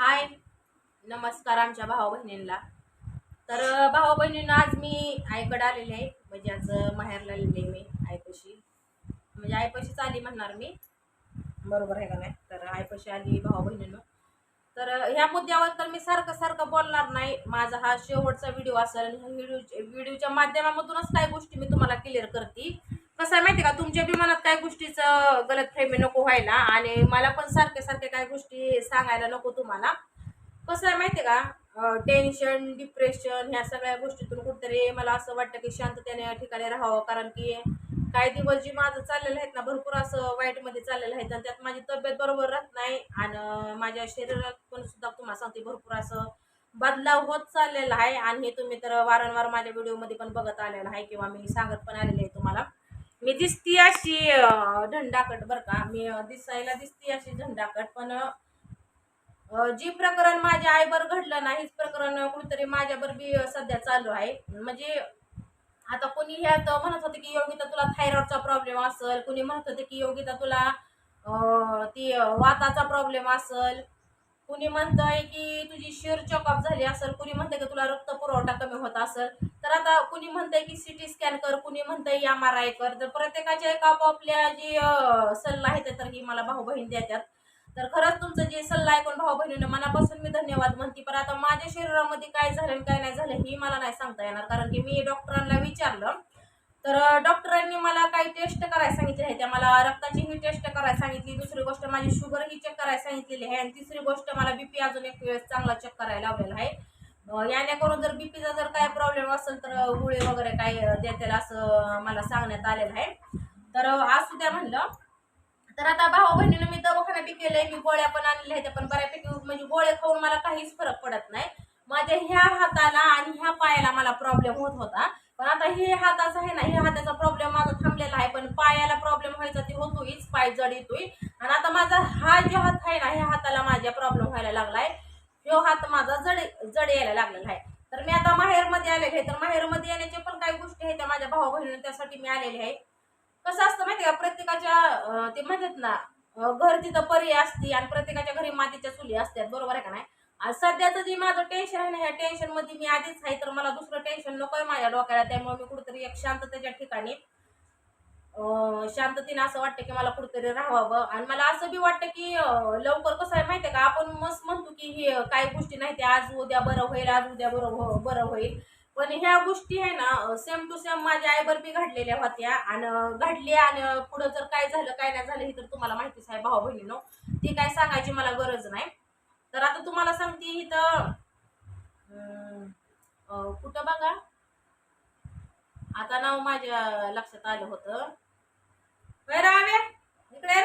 हाय नमस्कार आमच्या भाऊ बहिणींना. तर भाऊ बहिणींना आज मी आईकडे आलेले आहे. म्हणजे आज माहेरला आलेले आहे मी आईपाशी. म्हणजे आईपाशीच आली म्हणणार मी. बरोबर आहे का नाही? तर आईपाशी आली भाऊ बहिणीनं. तर ह्या मुद्द्यावर तर मी सारखं सारखं बोलणार नाही. माझा हा शेवटचा व्हिडिओ असेल ह्या व्हिडिओ व्हिडिओच्या माध्यमामधूनच काही गोष्टी मी तुम्हाला क्लिअर करते. कसं आहे माहिती आहे का? तुमच्या बी मनात काही गोष्टीचं गलत फ्रेमी नको व्हायला आणि मला पण सारखे सारखे काही गोष्टी सांगायला नको तुम्हाला. कसं आहे माहिती आहे का टेन्शन डिप्रेशन ह्या सगळ्या गोष्टीतून कुठेतरी मला असं वाटतं की शांततेने या ठिकाणी राहावं. कारण की काही दिवस जे माझं चाललेलं आहेत ना भरपूर असं वाईटमध्ये चाललेलं आहे आणि त्यात माझी तब्येत बरोबर राहत नाही आणि माझ्या शरीरात पण सुद्धा तुम्हाला सांगते भरपूर असं बदलाव होत चाललेला आहे. आणि हे तुम्ही तर वारंवार माझ्या व्हिडिओमध्ये पण बघत आलेला आहे किंवा मी सांगत पण आलेले आहे तुम्हाला. मी दिसती अशी झंडाकट बरं का. मी दिसायला दिसती अशी झंडाकट पण जी प्रकरण माझ्या आईवर घडलं ना हेच प्रकरण कुठेतरी माझ्यावर बी सध्या चालू आहे. म्हणजे आता कोणी ह्यात म्हणत होते की योगिता तुला थायरॉइडचा प्रॉब्लेम असेल. कोणी म्हणत होते की योगिता तुला ती वाताचा प्रॉब्लेम असेल. कुणी म्हणतंय की तुझी शिर चॉकअप झाली असेल कुणी म्हणतंय की तुला रक्त पुरवठा कमी होत असेल तर आता कुणी म्हणतंय की सिटी स्कॅन कर कुणी म्हणतंय एम आर आय कर तर प्रत्येकाच्या एक आपापल्या जी सल्ला आहे ते तर ही मला भाऊ बहीण देतात. तर खरंच तुमचं जे सल्ला ऐकून भाऊ बहिणीनं मनापासून मी धन्यवाद म्हणते. पण आता माझ्या शरीरामध्ये काय झालं आणि काय नाही झालं हे मला नाही सांगता येणार कारण की मी डॉक्टरांना विचारलं तर डॉक्टरांनी मला काही टेस्ट करायला सांगितले आहे त्या मला रक्ताची ही टेस्ट करायला सांगितली दुसरी गोष्ट माझी शुगर ही चेक करायला सांगितलेली आहे. आणि तिसरी गोष्ट मला बीपी अजून एक वेळेस चांगला चेक करायला लावलेला आहे. अं, याने करून जर बीपीचा जर काय प्रॉब्लेम असेल तर गुळे वगैरे काय देतील असं मला सांगण्यात आलेलं आहे. तर असू द्या म्हणलं तर आता भाऊ बहिणीनं मी दवाखाना बी केलंय. मी गोळ्या पण आणलेल्या आहेत पण बऱ्यापैकी म्हणजे गोळे खाऊन मला काहीच फरक पडत नाही. माझ्या ह्या हाताला आणि ह्या पायाला मला प्रॉब्लेम होत होता. हे हाताचा आहे ना हे हाताचा प्रॉब्लेम माझा थांबलेला आहे पण पायाला प्रॉब्लेम व्हायचा ते होतोयच पाय जड येतोय आणि आता माझा हा जो हात आहे ना ह्या हाताला माझ्या प्रॉब्लेम व्हायला लागलाय. जो हात माझा जड जड यायला लागलेला आहे. तर मी आता माहेरमध्ये आलेले आहे. तर माहेरमध्ये येण्याच्या पण काही गोष्टी आहेत त्या माझ्या भाऊ बहिणी त्यासाठी मी आलेले आहे. कसं असतं माहिती का? प्रत्येकाच्या ते म्हणतात ना घर तिथं परी असते आणि प्रत्येकाच्या घरी मातीच्या चुली असतात. बरोबर आहे का नाही? सध्याचं जे माझं टेन्शन आहे ना ह्या टेन्शनमध्ये मी आधीच आहे तर मला दुसरं टेन्शन नकोय माझ्या डोक्याला. त्यामुळे मी कुठेतरी एक शांततेच्या ठिकाणी शांततेने असं वाटतं की मला कुठेतरी राहावं. आणि मला असं बी वाटतं की लवकर कसं आहे माहिती आहे का आपण मस्त म्हणतो की हे काही गोष्टी नाही ते आज उद्या बरं होईल आज उद्या बरं हो, बरं होईल. पण ह्या गोष्टी आहे ना सेम टू सेम माझ्या आईवर बी घडलेल्या होत्या. आणि घडली आणि पुढं जर काय झालं काय नाही झालं हे तर तुम्हाला माहितीच आहे भाऊ बहिणीनो ती काय सांगायची मला गरज नाही. तर आता तुम्हाला सांगते इथं कुठं बघा. आता नाव माझ्या लक्षात आलं होतं. होय राव्या इकडे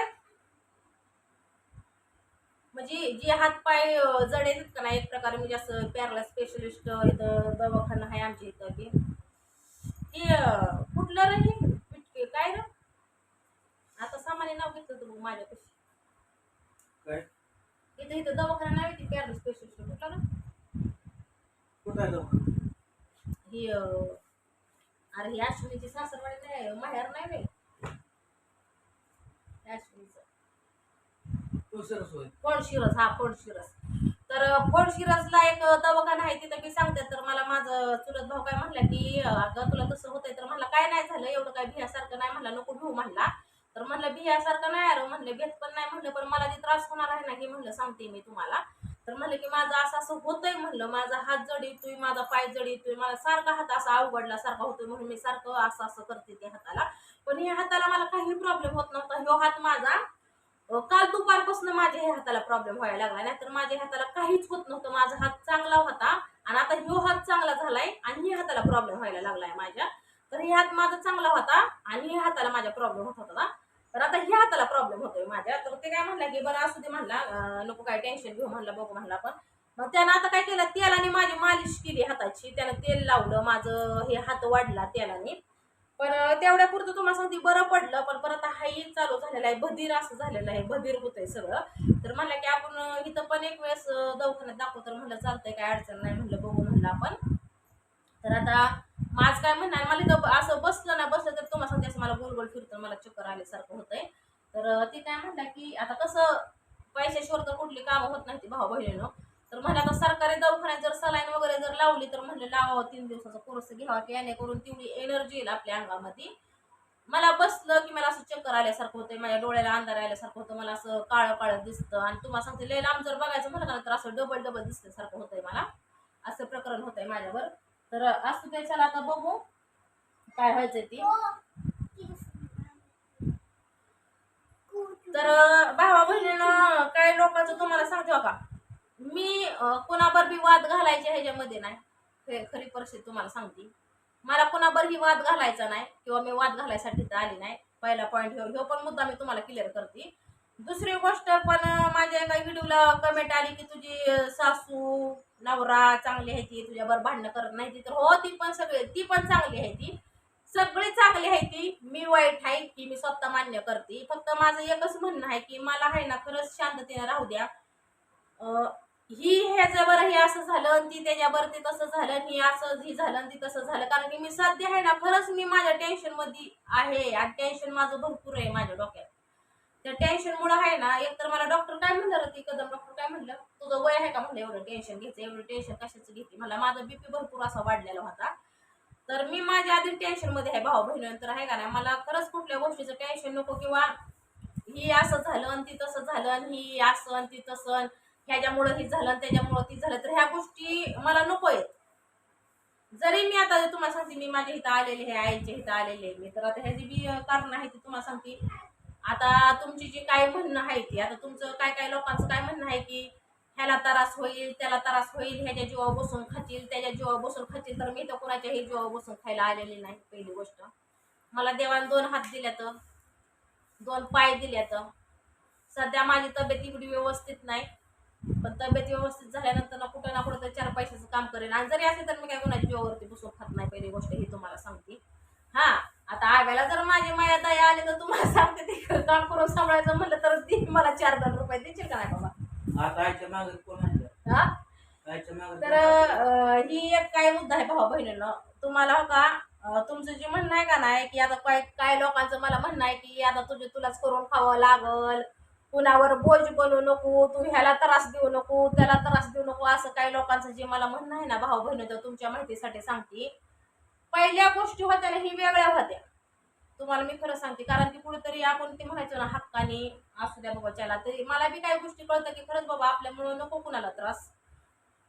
म्हणजे जे हात पाय जड येतात का नाही एक प्रकारे म्हणजे असं पॅरला स्पेशलिस्ट इथं दवाखाना आहे आमच्या इथं ते कुठलं रे पिटके काय रे? आता सामान्य नाव घेतलं तू माझ्यापाशी. काय? इथं इथं दवाखाना नाही ते पॅरला स्पेशलिस्ट कुठलं ना कुठं आहे दवाखाना? ही अरे ही अश्विनीची सासरवाडी नाही माहेर नाही होय. फोडशिरस हा फोडशिरस तर फोडशिरसला एक दवाखाना आहे तिथं मी सांगते तर मला माझं चुलत भाऊ काय म्हणला की अगं तुला तसं होतंय तर म्हणलं काय नाही झालं एवढं काय भियासारखं नाही म्हणलं नको भिऊ म्हणला. तर म्हणलं भियासारखं नाही अरे. म्हणलं भेट पण नाही. म्हणलं पण मला ते त्रास होणार आहे ना हे म्हणलं सांगते मी तुम्हाला. तर म्हणलं की माझं असं असं होतंय. म्हणलं माझा हात जड येतोय माझा पाय जड येतोय मला सारखा हात असा अवघडला सारखा होतोय म्हणून मी सारखं असं असं करते त्या हाताला. पण या हाताला मला काही प्रॉब्लेम होत नव्हता. ह्यो हात माझा काल दुपारपासून माझ्या ह्या हाताला प्रॉब्लेम व्हायला लागला. नाही तर माझ्या हाताला काहीच होत नव्हतं. माझा हात चांगला होता आणि आता ह्यो हात चांगला झालाय आणि ह्या हाताला प्रॉब्लेम व्हायला लागलाय माझ्या. तर हे हात माझा चांगला होता आणि ह्या हाताला माझ्या प्रॉब्लेम होत होता. तर आता ह्या हाताला प्रॉब्लेम होतोय माझ्या. तर ते काय म्हणला की बरं असू दे म्हणला नको काय टेन्शन घेऊ म्हणलं बघू म्हणला पण मग त्यानं आता काय केलं तेलाने माझी मालिश केली हाताची. त्यानं तेल लावलं माझं हे हात वाढला तेलाने. पण तेवढ्या पुरतं तुम्हाला सांगते बरं पडलं पण परत हाही चालू झालेला आहे. बधीर असं झालेलं आहे बधीर होतंय सगळं. तर म्हणलं की आपण इथं पण एक वेळेस दवाखान्यात दाखवतो तर म्हणलं चालतंय काय अडचण नाही म्हणलं बघू म्हणलं आपण. तर आता माझ काय म्हणणार मला इथं असं बसलं ना बसलं तर तुम्हाला सांगते असं मला गोल गोल फिरतं मला चक्कर आल्यासारखं होतंय. तर ती काय म्हणला की आता कसं पैशाशिवाय तर कुठली कामं होत नाही भाऊ बहिणीनं. तर म्हणलं आता सरकारी दवाखान्यात जर सलाईन वगैरे जर लावली तर म्हणलं लावावं तीन दिवसाचा कोर्स घ्यावा की याने करून तेवढी एनर्जी येईल आपल्या अंगामध्ये. मला बसलं की मला असं चक्कर आल्यासारखं होतं माझ्या डोळ्याला अंधार आल्यासारखं होतं मला असं काळं काळं दिसतं. आणि तुम्हाला सांगते लय लांब जर बघायचं म्हणलं ना तर असं डबल डबल दिसल्यासारखं होतंय मला. असं प्रकरण होतंय माझ्यावर. तर असं ते चला आता बघू. काय व्हायचंय ती. तर भावा बहिणीनं काही लोकांचं तुम्हाला सांगते का मी अं, बी वाद घालायचे ह्याच्यामध्ये नाही. खरी परिस्थिती तुम्हाला सांगते. मला कुणावरही वाद घालायचा नाही किंवा मी वाद घालायसाठी तर आली नाही. पहिला पॉईंट ह्यो ह्यो पण मुद्दा मी तुम्हाला क्लिअर करते. दुसरी गोष्ट पण माझ्या एका व्हिडिओला कमेंट आली की तुझी सासू नवरा चांगली आहे ती तुझ्यावर भांडणं करत नाही ती तर हो ती पण सगळी ती पण चांगली आहे ती. सगळी चांगली आहे ती. मी वाईट आहे की मी स्वतः मान्य करते. फक्त माझं एकच म्हणणं आहे की मला आहे ना खरंच शांततेने राहू द्या. ही ह्याच्यावर हे असं झालं आणि ती त्याच्यावर ते तसं झालं आणि ही असं ही झालं आणि ती तसं झालं. कारण की मी सध्या आहे ना खरंच मी माझ्या टेन्शनमध्ये आहे आणि टेन्शन माझं भरपूर आहे माझ्या डोक्यात. त्या टेन्शनमुळं आहे ना एकतर मला डॉक्टर काय म्हणलं होती कदम डॉक्टर काय म्हणलं? तुझं वय आहे का म्हणलं एवढं टेन्शन घ्यायचं एवढं टेन्शन कशाचं घेते? मला माझा बीपी भरपूर असा वाढलेला होता. तर मी माझ्या आधी टेन्शनमध्ये आहे भाऊ बहिणीनंतर आहे का नाही मला खरंच कुठल्या गोष्टीचं टेन्शन नको किंवा ही असं झालं आणि ती तसं झालं आणि ही असं आणि ती तसं आणि ह्याच्यामुळं ही झालं आणि त्याच्यामुळं ती झालं तर ह्या गोष्टी मला नको आहेत. जरी मी आता तुम्हाला सांगते मी माझ्या इथं आलेले आहे आईच्या इथं आलेले आहे मी तर आता ह्याची बी कारण आहे ती तुम्हाला सांगते. आता तुमची जी काय म्हणणं आहे ती आता तुमचं काय काय लोकांचं काय म्हणणं आहे की ह्याला त्रास होईल त्याला त्रास होईल ह्याच्या जीवावर बसून खातील त्याच्या जीवावर बसून खातील तर मी तर कोणाच्याही जीवावर बसून खायला आलेली नाही पहिली गोष्ट. मला देवाने दोन हात दिल्यात. दोन पाय दिल्यात. सध्या माझी तब्येत एवढी व्यवस्थित नाही. पण तब्येत व्यवस्थित झाल्यानंतर ना कुठं ना कुठं तर चार पैशाचं काम करेन. आणि जरी असेल तर मी काय कोणाच्या जीवावरती बसून खात नाही पहिली गोष्ट ही तुम्हाला सांगते. हां आता आव्याला जर माझी माया दया आली तर तुम्हाला सांगते ते काम करून सांभाळायचं म्हणलं तर ती मला चार दोन रुपये देशील का नाही बाबा? आता आईच्या मागे कोण आहे हा? आईच्या मागे तर ही एक काय मुद्दा आहे भाऊ बहिणीनं. तुम्हाला हो का तुमचं जे म्हणणं आहे का नाही की आता काय काय लोकांचं मला म्हणणं आहे की आता तुझे तुलाच करून खावं लागल. कुणावर बोज बनवू नको तू ह्याला त्रास देऊ नको त्याला त्रास देऊ नको असं काही लोकांचं जे मला म्हणणं आहे ना भाऊ बहिणी तुमच्या माहितीसाठी सांगते. पहिल्या गोष्टी होत्या ना ही वेगळ्या होत्या. तुम्हाला मी खरं सांगते कारण की कुठेतरी आपण ते म्हणायचो ना हक्काने असू द्या बाबा त्याला तरी मला बी काही गोष्टी कळतं की खरंच बाबा आपल्यामुळं नको कुणाला त्रास.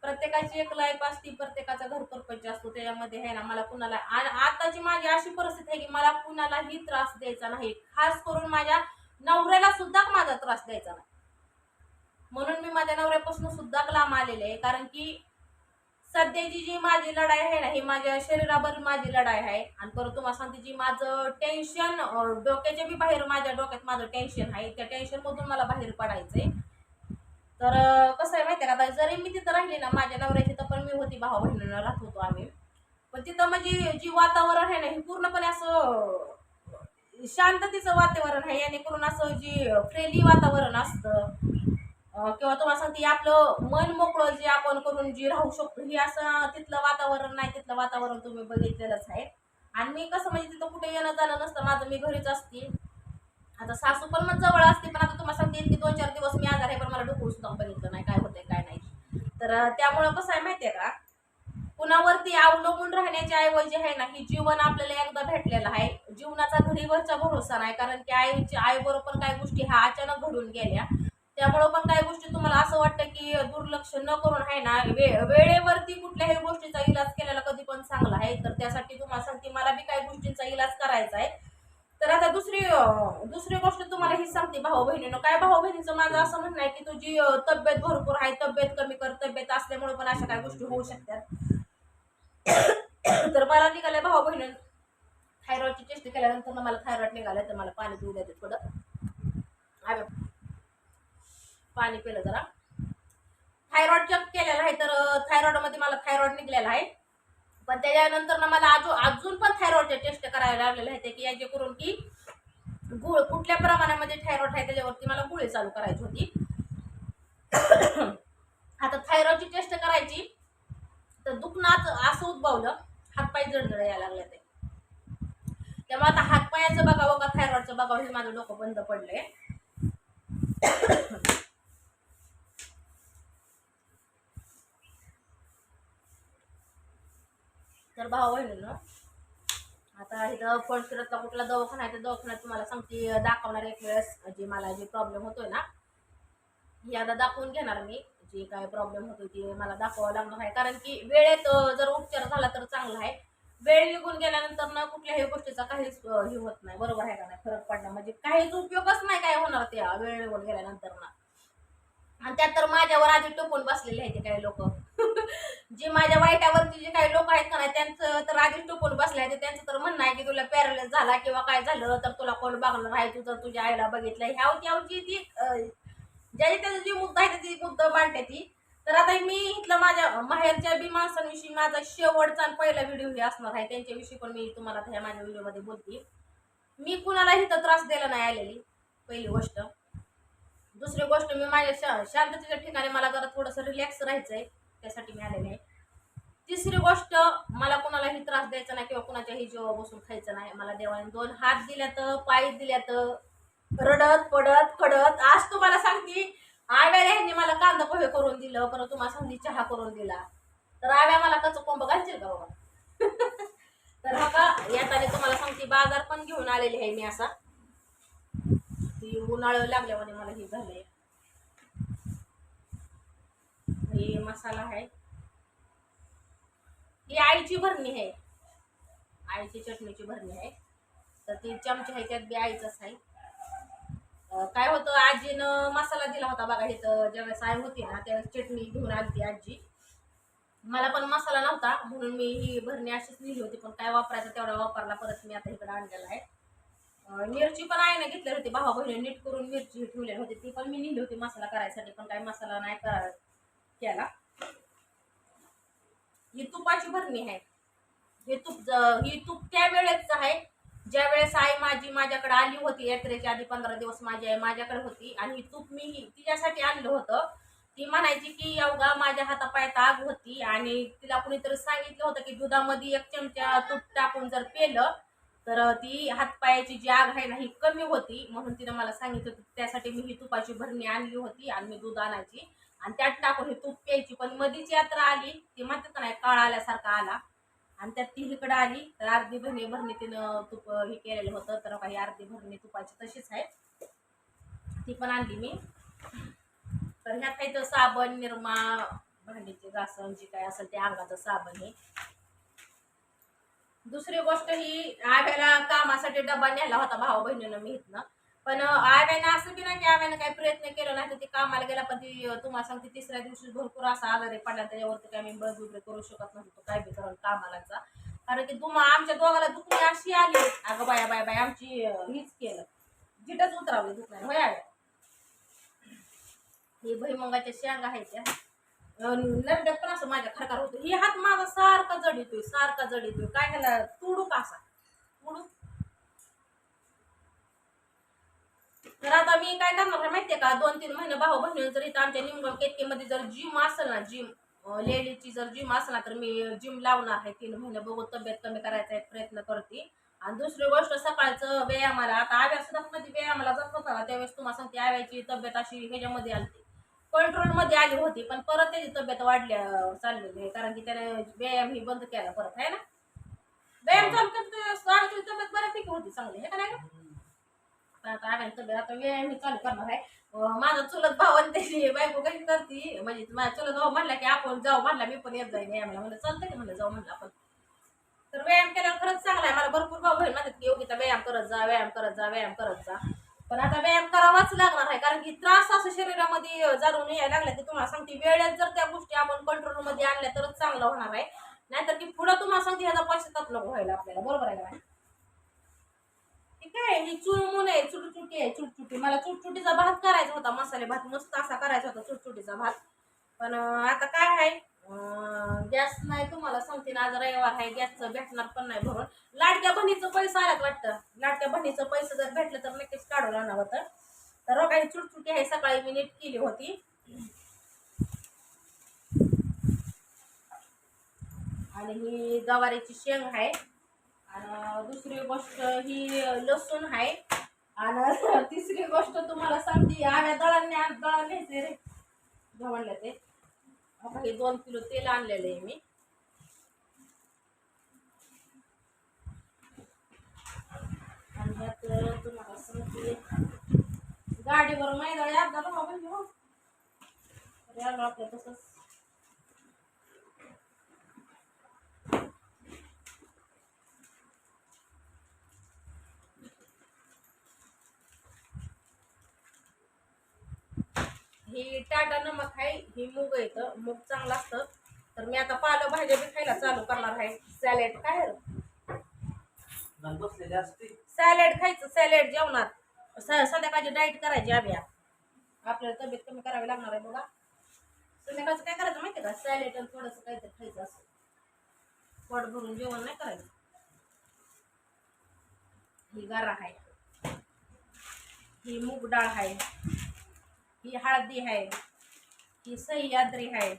प्रत्येकाची एक लाईफ असती प्रत्येकाचा घर परपंच असतो. त्याच्यामध्ये आहे ना मला कुणाला आणि आताची माझी अशी परिस्थिती आहे की मला कुणालाही त्रास द्यायचा नाही. खास करून माझ्या नवऱ्याला सुद्धा माझा त्रास द्यायचा नाही. म्हणून मी माझ्या नवऱ्यापासून सुद्धा लांब आलेले आहे कारण की सध्याची जी माझी लढाई आहे ना ही माझ्या शरीरावर माझी लढाई आहे. आणि परत तुम्हाला सांगते जी माझं टेन्शन डोक्याच्या बी बाहेर माझ्या डोक्यात माझं टेन्शन आहे. त्या टेन्शनमधून मला बाहेर पडायचंय. तर कसं आहे माहिती आहे का आता जरी मी तिथं राहिली ना माझ्या नवऱ्याची तर पण मी होती भाऊ बहिणीनं राहत होतो आम्ही. पण तिथं म्हणजे जी वातावरण आहे ना हे पूर्णपणे असं शांततेचं वातावरण आहे. याने करून असं जी फ्रेली वातावरण असतं किंवा तुम्हाला सांगते आपलं मन मोकळं जे आपण करून जे राहू शकतो हे असं तिथलं वातावरण नाही तिथलं वातावरण तुम्ही बघितलेलंच आहे. आणि मी कसं म्हणजे तिथं कुठे येणं जाणं नसतं माझं मी घरीच असते. आता सासू पण मग जवळ असते पण आता तुम्हाला सांगते की दोन चार दिवस मी आजार आहे पण मला डोकं सुद्धा बघितलं नाही काय होतंय काय नाही. तर त्यामुळं कसं आहे माहिती आहे का कुणावरती अवलंबून राहण्याची ऐवजी आहे ना ही जीवन आपल्याला एकदा भेटलेलं आहे. जीवनाचा घडीवरचा भरोसा नाही कारण की आईची आईबरोबर काही गोष्टी ह्या अचानक घडून गेल्या. त्यामुळं पण काही गोष्टी तुम्हाला असं वाटतं की दुर्लक्ष न करून आहे ना वे वेळेवरती कुठल्याही गोष्टीचा इलाज केलेला कधी पण चांगला आहे. तर त्यासाठी तुम्हाला सांगते मला बी काही गोष्टींचा इलाज करायचा आहे. तर आता दुसरी दुसरी गोष्ट तुम्हाला ही सांगते भाऊ बहिणीनं काय भाऊ बहिणीचं माझं असं म्हणणं आहे की तुझी तब्येत भरपूर आहे तब्येत कमी कर तब्येत असल्यामुळे पण अशा काही गोष्टी होऊ शकतात. तर मला निघाल्या भाऊ बहिणी थायरॉइडची टेस्ट केल्यानंतर मला थायरॉइड निघालं तर मला पाणी पिऊ द्या थोडं. पाणी पिलं जरा. थायरॉइड चेक केलेला आहे तर थायरॉइडमध्ये मला थायरॉइड निघलेला आहे. पण त्याच्यानंतर ना मला अजून अजून पण थायरॉइडचे टेस्ट करायला लागलेल्या आहेत की याचे करून की गुळ कुठल्या प्रमाणामध्ये थायरॉइड आहे त्याच्यावरती मला गुळे चालू करायची होती. आता थायरॉइडची टेस्ट करायची तर दुखणात असं उद्भवलं हातपाय जडजड यायला लागले ते. त्यामुळे आता हातपायाचं बघावं का थायरॉइडचं बघावं हे माझं डोकं बंद पडलंय. तर भाऊ बहिणीनं आता इथं फळशिरतला कुठला दवाखाना आहे त्या दवाखान्यात तुम्हाला सांगते दाखवणार एक वेळेस जे मला जे प्रॉब्लेम होतोय ना हे आता दाखवून घेणार मी. जे काय प्रॉब्लेम होतो ते मला दाखवावं लागणार आहे. कारण की वेळेत जर उपचार झाला तर चांगला आहे. वेळ निघून गेल्यानंतर ना कुठल्याही गोष्टीचा काहीच हे होत नाही. बरोबर आहे का नाही? फरक पडणार. म्हणजे काहीच उपयोगच नाही काय होणार त्या वेळ निघून गेल्यानंतर ना. आणि त्यात तर माझ्यावर आधी टोपून बसलेले आहेत ते काही लोक. जे माझ्या वाईटावरती जे काही लोक आहेत का नाही त्यांचं तर आधी टोपून बसले ते त्यांचं तर म्हणणं आहे की तुला पॅरलाइज झाला किंवा काय झालं तर तुला कोण बघणार आहे? तू जर तुझ्या आईला बघितलं ह्याव त्यावची ती अं, ज्याची त्याचा जी मुद्दा आहे ती मुद्दा मांडते ती. तर आता मी इथलं माझ्या माहेरच्या बी माणसांविषयी माझा शेवटचा आणि पहिला व्हिडिओ हे असणार आहे. त्यांच्याविषयी पण मी तुम्हाला ह्या माझ्या व्हिडिओमध्ये बोलते. मी कुणालाही तर त्रास द्यायला नाही आलेली पहिली गोष्ट. दुसरी गोष्ट मी माझ्या शा शांततेच्या ठिकाणी मला जरा थोडंसं रिलॅक्स राहायचं आहे त्यासाठी मी आलेले आहे तिसरी गोष्ट मला कुणालाही त्रास द्यायचा नाही किंवा कुणाच्याही जेव्हा बसून खायचं नाही. मला देवाने दोन हात दिल्यात पाय दिल्यात रडत पडत कडत आज तुम्हाला सांगते आव्या यांनी मला कांदा पोहे करून दिलं परत तुम्हाला सांगते चहा करून दिला. तर आव्या मला कच कोंब घालशील का बाबा? तर बघा येताना तुम्हाला सांगते बाजार पण घेऊन आलेली आहे मी असा. ती उन्हाळं लागल्यामुळे मला हे झालंय. हे मसाला आहे. ही आईची भरणी आहे. आईची चटणीची भरणी आहे. तर ती चमचे आहे त्यात बी आईचंच आहे. काय होतं आजीनं मसाला दिला होता बघा इथं ज्यावेळेस आई होती ना त्यावेळेस चटणी घेऊन आली आजी. मला पण मसाला नव्हता म्हणून मी ही भरणी अशीच लिहिली होती पण काय वापरायचं तेवढा वापरला परत मी आता इकडे आणलेला आहे. मिरची पण आईने घेतली होती भावा बहिणी नीट करून मिरची ठेवलेली होती ती पण मी लिहिली होती मसाला करायसाठी पण काही मसाला नाही करा केला ही तुपाची भरणी आहे. हे तूप ही तूप त्या वेळेच आहे ज्या वेळेस आई माझी माझ्याकडे आली होती यात्रेच्या आधी पंधरा दिवस माझी आई माझ्याकडे होती आणि ही तूप मी ही- तिच्यासाठी आणलं होतं. ती म्हणायची की अवघा माझ्या हातापायात आग होती आणि तिला कुणीतरी सांगितलं होतं की दुधामध्ये एक चमचा तूप टाकून जर पेलं तर ती हातपायाची जी आग आहे ना ही कमी होती. म्हणून तिनं मला सांगितलं त्यासाठी मी ही तुपाची भरणी आणली होती आणि मी दूध आणायची. आणि त्यात टाकून ही तूप प्यायची. पण मधीच यात्रा आली ती म्हणतात नाही काळ आल्यासारखा आला. आणि त्यात ती इकडं आली तर अर्धी भरणी भरणी तिनं तूप हे केलेलं होतं तर काही अर्धी भरणी तुपाची तशीच आहे. ती पण आणली मी. तर ह्यात काही तर साबण निरमा भांडीचे घासण जी काय असेल ते अंगाचं साबण हे. दुसरी गोष्ट ही आव्याला कामासाठी डबा न्यायला होता भाऊ बहिणीनं मी इथनं. पण आव्यानं असं बी नाही की आव्यानं काही प्रयत्न केला नाही तर ती कामाला गेला पण ती तुम्हाला सांगते तिसऱ्या दिवशी भरपूर असा आजारी पडला त्याच्यावरती काय मी बळजुबरी करू शकत नव्हतो काय बी करून कामाला कारण की तुम्हा आमच्या दोघाला दुखणी अशी आली. अगं बाया बाया बाय आमची हीच केलं. जिटच उतरावली दुखणार होय आव्या ही भैमंगाच्या शेंगा आहेत त्या. नरड्यात पण असं माझ्या खरकार होतो. ही हात माझा सारखा जड येतोय सारखा जड येतोय काय ह्याला तुडू असा. तुडू तर आता मी काय करणार माहितीये का? दोन तीन महिने भाऊ बहिणी जर इथं आमच्या निमगाव केतकेमध्ये जर जिम असेल ना जिम लेडीजची जर जिम असेल ना तर मी जिम लावणार आहे. तीन महिने बघू तब्येत कमी करायचा एक प्रयत्न करते. आणि दुसरी गोष्ट सकाळचं व्यायामाला आता आव्या सुद्धा मध्ये व्यायामाला जात होता ना त्यावेळेस तुम्हाला सांगते आव्याची तब्येत अशी ह्याच्यामध्ये आली कंट्रोलमध्ये आली होती पण परत त्याची तब्येत वाढल्या चाललेली आहे. कारण की त्याने व्यायाम ही बंद केला परत आहे ना? व्यायाम चालू करते तब्येत बऱ्यापैकी होती चांगली आहे का नाही आता आता व्यायाम ही चालू करणार आहे. माझा चुलत भाव आणि त्याची बायको कशी करते. म्हणजे माझा चुलत भाऊ म्हणला की आपण जाऊ. म्हणला मी पण येत जाईन. व्यायामाला म्हणलं चालतं की म्हणलं जाऊ. म्हणलं आपण. तर व्यायाम केल्यावर खरंच चांगला आहे. मला भरपूर भाऊ बहीण म्हणतात की योगिता व्यायाम करत जा व्यायाम करत जा व्यायाम करत जा. पण आता व्यायाम करावाच लागणार आहे. कारण की त्रास असं शरीरामध्ये जाणून यायला लागला की तुम्हाला सांगते वेळेत जर त्या गोष्टी आपण कंट्रोलमध्ये आणल्या तरच चांगलं होणार आहे. नाहीतर की पुढं तुम्हाला सांगते ह्याचा पश्चाताप नको व्हायला आपल्याला. बरोबर आहे का काय ठीक आहे ही आहे चुटचुटी आहे चुटचुटी. मला चुटचुटीचा भात करायचा होता मसाले भात मस्त असा करायचा होता चुटचुटीचा भात. पण आता काय आहे? गॅस नाही तुम्हाला सांगते ना आज रविवार आहे गॅसचं भेटणार पण नाही भरून. लाडक्या बहिणीचं पैसा आल्यात वाटतं. लाडक्या बहिणीचं पैसे जर भेटलं तर नक्कीच काढून आणावं होतं तर काही चुटचुटी आहे सकाळी मी नीट केली होती. आणि ही गवारीची शेंग आहे. आणि दुसरी गोष्ट ही लसूण आहे. आणि तिसरी गोष्ट तुम्हाला सांगते आव्या दळांनी दळा घ्यायचे रे. म्हणलं ते. आता हे दोन किलो तेल आणलेलं आहे मी. आणि त्यात तुम्हाला सांगते. गाडीवर मैदाळी अर्धा आपलं हो. तसंच. ही टाटा नमक आहे ही मूग येतं मूग चांगलं असतं. तर मी आता पालेभाज्या बी खायला चालू करणार आहे. सॅलेड काय बसलेले असते. सॅलेड खायचं सॅलेड जेवणात संध्याकाळची डाईट करायची आम्ही. आपल्याला तब्येत कमी करावी लागणार आहे बघा. संध्याकाळचं काय करायचं माहिती का? सॅलेड आणि थोडंसं काहीतरी खायचं असं पोट भरून जेवण नाही करायचं. ही गारा आहे. ही मूग डाळ आहे. ही हळदी आहे. ही सह्याद्री आहे.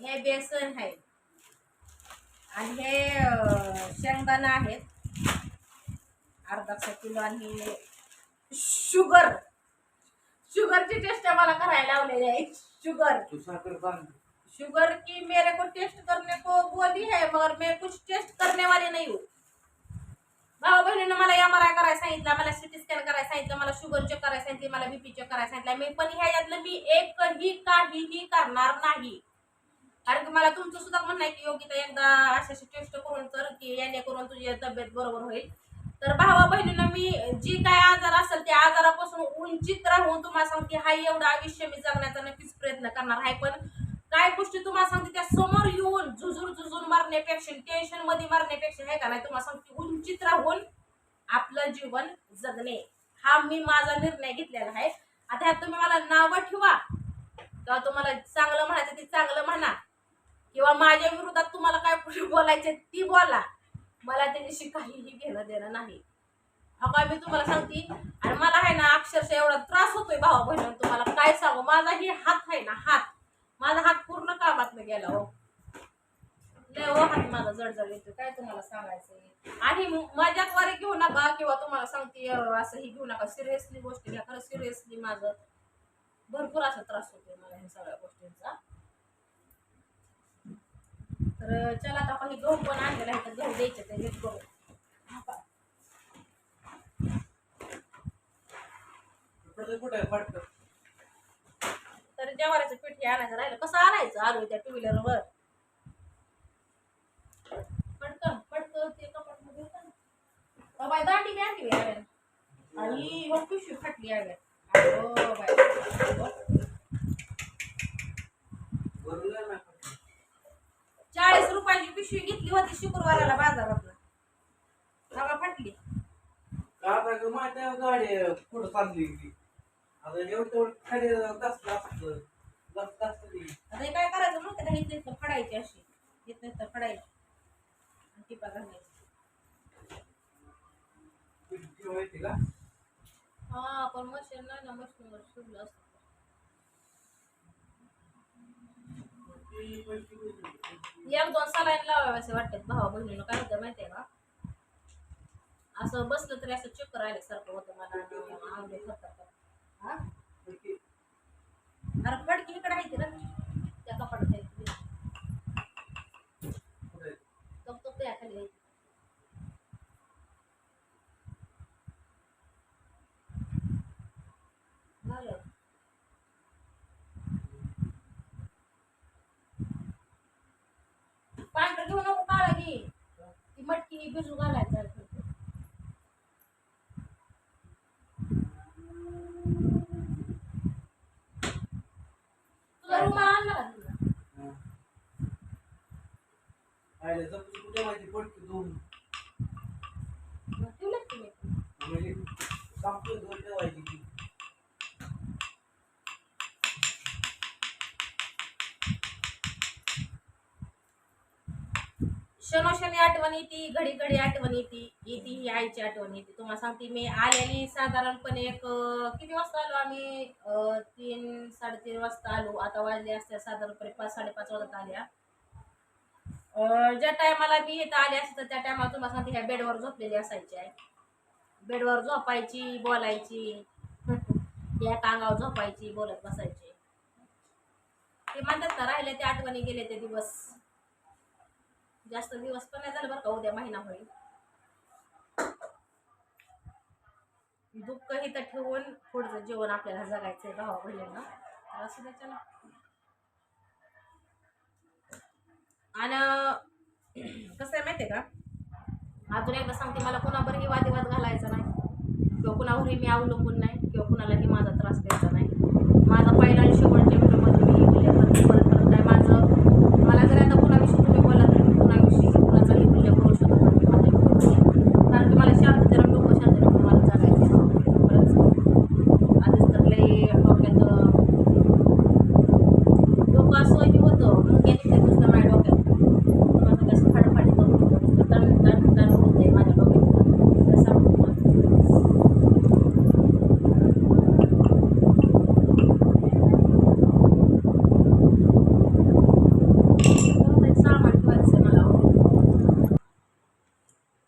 हे बेसन आहे. आणि हे शेंगदाणा आहेत. अर्धा किलो आणि हे शुगर शुगरची टेस्ट मला करायला लावलेली आहे. शुगर. शुगर की मेरे को टेस्ट करने को बोली है मगर मैं कुछ टेस्ट करने वाली नहीं हूँ. भाऊ बहिणीनं मला एम आर आय करायला सांगितलं मला सिटी स्कॅन करायला सांगितलं मला शुगर चेक करायला सांगितलं मला बीपी चेक करायला सांगितलं. मी पण ह्याच्यातलं मी एकही काहीही करणार नाही. कारण की मला तुमचं सुद्धा म्हणणं आहे की योगिता एकदा अशाशी अशी टेस्ट करून कर की याने करून तुझी तब्येत बरोबर होईल. तर भावा बहिणीनं मी जी काय आजार असेल त्या आजारापासून उंचित राहून तुम्हाला सांगते हा एवढं आयुष्य मी जगण्याचा नक्कीच प्रयत्न करणार आहे. पण काय गोष्टी तुम्हाला सांगते त्या समोर येऊन झुजून झुजून मारण्यापेक्षा टेन्शनमध्ये मारण्यापेक्षा हे का नाही तुम्हाला सांगते उंचित राहून आपलं जीवन जगणे. हा मी माझा निर्णय घेतलेला आहे. आता ह्यात तुम्ही मला नावं ठेवा. किंवा तुम्हाला चांगलं म्हणायचं ते चांगलं म्हणा. किंवा माझ्या विरोधात तुम्हाला काय पुढे बोलायचे ती बोला. मला त्याच्याशी काहीही घेणं देणं नाही. अका मी तुम्हाला सांगते आणि मला आहे ना अक्षरशः एवढा त्रास होतोय भावा बहिणी तुम्हाला काय सांगू? माझा ही हात आहे ना हात. माझा हात गेला हो. लय हो हात माझा जडजड येतो काय तुम्हाला सांगायचं आणि माझ्याद्वारे घेऊ नका किंवा तुम्हाला सांगते असं ही घेऊ नका. सिरियसली गोष्टी घ्या खरं सिरियसली माझं भरपूर असा त्रास होतोय मला ह्या सगळ्या गोष्टींचा. तर चला आता आपण गहू पण आणलेला आहे तर गहू द्यायचे ते हेच करून कुठे आहे? तर जेवायचं पीठ हे आणायचं राहिलं. कसं आणायचं? आलो त्या टू व्हीलरवर पटकन पटकन ते कपडमध्ये बाय दांडी बी आणली बाई आणि हो पिशवी फाटली यावेळेला अहो बाय ना चाळीस रुपयाची पिशवी घेतली होती शुक्रवाराला बाजारातला हवा फाटली. का आता माहिती आहे गाडी कुठं चालली आता एवढं तेवढं खाली दसलं असतं दसलं असतं ती आता हे काय करायचं माहिती का? इथं फडायची अशी. इथं फडायची. आणि टिपा घालायची माहिती का? हा पण मशीन नाही ना मशीनवर सुरलं असतं? एक दोन सलाईन लावावे असे वाटतात भावा बहिणीनं. काय होतं माहितीये का? असं बसलं तरी असं चक्कर आल्यासारखं होतं मला. अंग थरथरतं. हा अरे फडकी इकडे आहे ती ना त्या कपाटात आहे ती. कुठे आहेत? तो तो त्या खाली आहे. पांढरं घेऊ नको काळा घे ती मटकी भिजू घालायचं तुझा रुमाल आणला का तुला हा. आयला जपून कुठे माहिती पडते दोन. ठेवलं तुम्ही म्हणजे संपलं दोन ठेवायची ती. शनोशनी आठवण येते घडी घडी आठवण येते येते ही आईची आठवण येते. तुम्हाला सांगते मी आलेली साधारणपणे एक अं, किती वाजता आलो आम्ही? अं, तीन साडेतीन वाजता आलो. आता वाजले असते साधारणपणे पाच साडेपाच वाजता आल्या. ज्या टायमाला मी इथं आले असतं तर त्या टायमाला तुम्हाला सांगते ह्या बेडवर झोपलेली असायची आहे बेडवर झोपायची बोलायची. या कांगावर झोपायची बोलत बसायची. ते म्हणतात का राहिले ते आठवणी गेले ते दिवस. जास्त दिवस पण नाही झालं बरं का उद्या महिना होईल. दुःख हिथं ठेवून पुढचं जीवन आपल्याला जगायचं आहे भावा बहिणींना. असं त्याच्याला आणि कसं आहे माहिती आहे का? अजून एकदा सांगते मला कोणावरही वादिवाद घालायचा नाही. किंवा कुणावरही मी अवलंबून नाही किंवा कुणालाही माझा त्रास द्यायचा नाही. माझा पहिला आणि शेवटच्या व्हिडिओमध्ये मी उल्लेख करते परत परत काय माझं मला जर आता कुणाविषयी तुम्ही बोला तर मी कुणाविषयी कुणाचाही उल्लेख करू शकत नाही माझ्या व्हिडिओमध्ये कारण की मला शांततेला डोकं शांत ठेवून मला जगायचं आहे. खरंच आधीच तर लई डोक्यात डोकं असं हे होतं मुंग्या निघते नुसतं माझ्या डोक्यात माझं कसं फाडफाडी करून होतं नुसतं टन टन टन होतंय माझ्या डोक्यात कसं सांगू तुम्हाला? परत एक सामान ठेवायचं आहे मला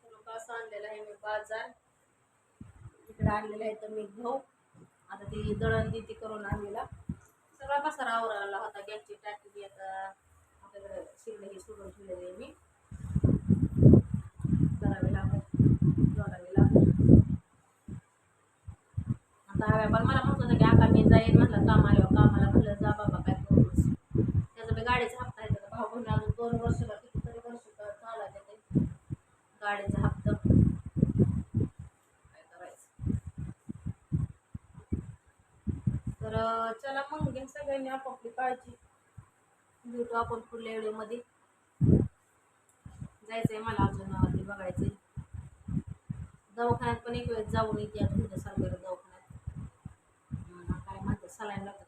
लोक असं आणलेलं आहे मी बाजार इकडे आणलेलं आहे तर मी गहू आता ती दळण ती ती करून आणलेला सगळा पसारा आवरायला होता गॅसची टाकी बी आता आपल्याकडे शिरडे हे सोडून ठेवलेले आहे मी करावे लागत जोडावे लागत आता पण मला म्हणत होतं की आका मी जाईन म्हटलं काम आल्यावर कामाला म्हटलं जा बाबा काय करू त्याचा मी गाडीचा हप्ता आहे त्याचा भाऊ बहिणी अजून दोन वर्ष का कितीतरी वर्ष चालला ते. गाडीचा हप्ता. काय करायचं? तर चला मग घ्या सगळ्यांनी आपापली काळजी. भेटू आपण पुढल्या व्हिडिओमध्ये. जायचंय मला अजून बघायचंय. दवाखान्यात पण एक वेळेस जाऊन येते आता तुमच्या सारखं. दवाखान्यात